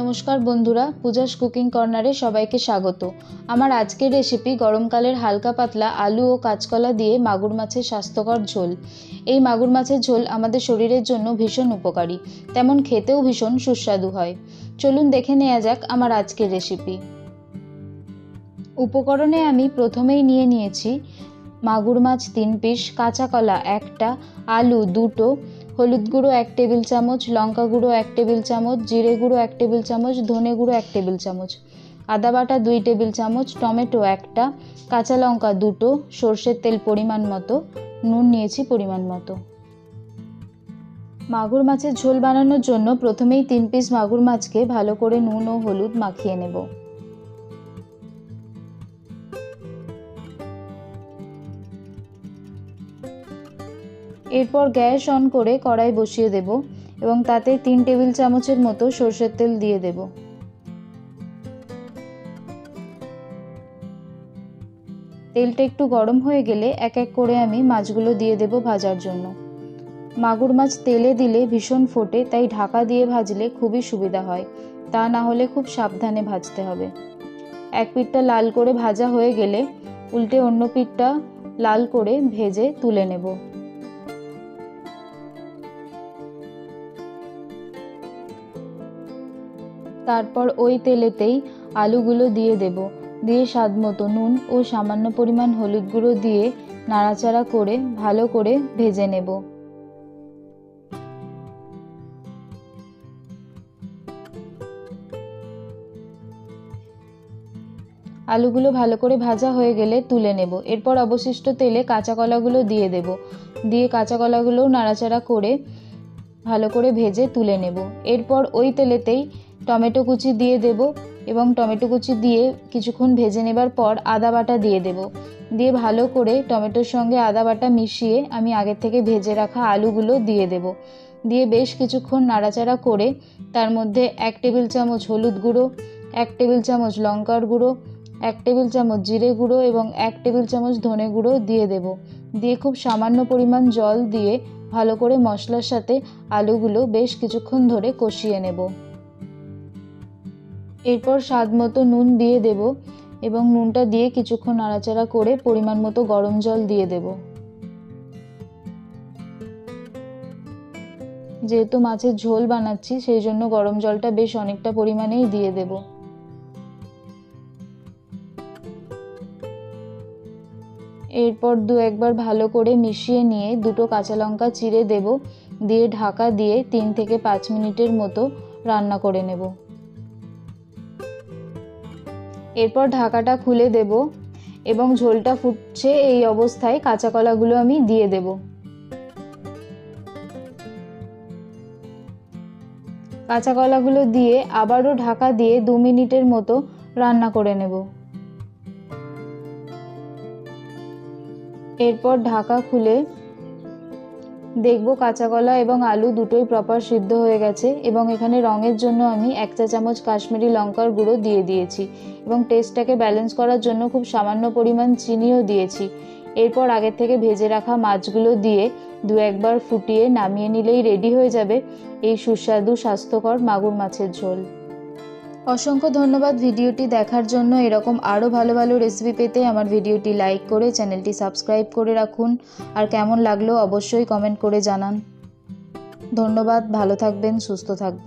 নমস্কার বন্ধুরা, পূজাস কুকিং কর্নারে সবাইকে স্বাগত। আমার আজকের রেসিপি গরমকালের হালকা পাতলা আলু ও কাঁচকলা দিয়ে মাগুর মাছের স্বাস্থ্যকর ঝোল। এই মাগুর মাছের ঝোল আমাদের শরীরের জন্য ভীষণ উপকারী, তেমন খেতেও ভীষণ সুস্বাদু হয়। চলুন দেখে নেওয়া যাক আমার আজকের রেসিপি উপকরণে আমি প্রথমেই নিয়ে নিয়েছি মাগুর মাছ তিন পিস, কাঁচা কলা একটা, আলু দুটো হলুদ গুঁড়ো এক টেবিল চামচ, লঙ্কা গুঁড়ো এক টেবিল চামচ, জিরে গুঁড়ো এক টেবিল চামচ, ধনে গুঁড়ো এক টেবিল চামচ। আদা বাটা দুই টেবিল চামচ, টমেটো একটা, কাঁচা লঙ্কা দুটো, সর্ষের তেল পরিমাণ মতো, নুন নিয়েছি পরিমাণ মতো। মাগুর মাছের ঝোল বানানোর জন্য প্রথমেই তিন পিস মাগুর মাছকে ভালো করে নুন ও হলুদ মাখিয়ে নেব। এরপর গ্যাস অন করে কড়াই বসিয়ে দেব এবং তাতে তিন টেবিল চামচের মতো সর্ষের তেল দিয়ে দেব। তেলটা একটু গরম হয়ে গেলে এক এক করে আমি মাছগুলো দিয়ে দেব ভাজার জন্য। মাগুর মাছ তেলে দিলে ভীষণ ফোটে, তাই ঢাকা দিয়ে ভাজলে খুবই সুবিধা হয়। তা না হলে খুব সাবধানে ভাজতে হবে। এক পিঠটা লাল করে ভাজা হয়ে গেলে উল্টে অন্য পিঠটা লাল করে ভেজে তুলে নেব। তারপর ওই তেলেতেই আলুগুলো দিয়ে দেব। দিয়ে স্বাদ মতো নুন ও সামান্য পরিমাণ হলুদ গুঁড়ো দিয়ে নাড়াচাড়া করে ভালো করে ভেজে নেব। আলুগুলো ভালো করে ভাজা হয়ে গেলে তুলে নেব। এরপর অবশিষ্ট তেলে কাঁচা কলাগুলো দিয়ে দেব। দিয়ে কাঁচা কলাগুলোও নাড়াচাড়া করে ভালো করে ভেজে তুলে নেব। এরপর ওই তেলেতেই টমেটো কুচি দিয়ে দেব এবং টমেটো কুচি দিয়ে কিছুক্ষণ ভেজে নেবার পর আদা বাটা দিয়ে দেব। দিয়ে ভালো করে টমেটোর সঙ্গে আদা বাটা মিশিয়ে আমি আগের থেকে ভেজে রাখা আলুগুলো দিয়ে দেব। দিয়ে বেশ কিছুক্ষণ নাড়াচাড়া করে তার মধ্যে এক টেবিল চামচ হলুদ গুঁড়ো, এক টেবিল চামচ লঙ্কার গুঁড়ো, এক টেবিল চামচ জিরে গুঁড়ো এবং এক টেবিল চামচ ধনে গুঁড়ো দিয়ে দেব। দিয়ে খুব সামান্য পরিমাণ জল দিয়ে ভালো করে মশলার সাথে আলুগুলো বেশ কিছুক্ষণ ধরে কষিয়ে নেব। এরপর স্বাদ মতো নুন দিয়ে দেব এবং নুনটা দিয়ে কিছুক্ষণ নাড়াচাড়া করে পরিমাণ মতো গরম জল দিয়ে দেব। যেহেতু মাছের ঝোল বানাচ্ছি, সেই জন্য গরম জলটা বেশ অনেকটা পরিমাণেই দিয়ে দেব। এরপর দু একবার ভালো করে মিশিয়ে নিয়ে দুটো কাঁচা লঙ্কা চিড়ে দেব, দিয়ে ঢাকা দিয়ে তিন থেকে পাঁচ মিনিটের মতো রান্না করে নেব। এরপর ঢাকাটা খুলে দেব এবং ঝোলটা ফুটছে এই অবস্থায় কাঁচা কলাগুলো আমি দিয়ে দেব। কাঁচা কলাগুলো দিয়ে আবারও ঢাকা দিয়ে দু মিনিটের মতো রান্না করে নেব। এরপর ঢাকা খুলে দেখব কাঁচা কলা এবং আলু দুটোই প্রপার সিদ্ধ হয়ে গেছে এবং এখানে রঙের জন্য আমি এক চা চামচ কাশ্মীরি লঙ্কার গুঁড়ো দিয়ে দিয়েছি এবং টেস্টটাকে ব্যালেন্স করার জন্য খুব সামান্য পরিমাণ চিনিও দিয়েছি। এরপর আগের থেকে ভেজে রাখা মাছগুলো দিয়ে দু একবার ফুটিয়ে নামিয়ে নিলেই রেডি হয়ে যাবে এই সুস্বাদু স্বাস্থ্যকর মাগুর মাছের ঝোল। অসংখ্য ধন্যবাদ ভিডিওটি দেখার জন্য। এরকম আরও ভালো ভালো রেসিপি পেতে আমার ভিডিওটি লাইক করে চ্যানেলটি সাবস্ক্রাইব করে রাখুন। আর কেমন লাগল অবশ্যই কমেন্ট করে জানান। ধন্যবাদ, ভালো থাকবেন, সুস্থ থাকবেন।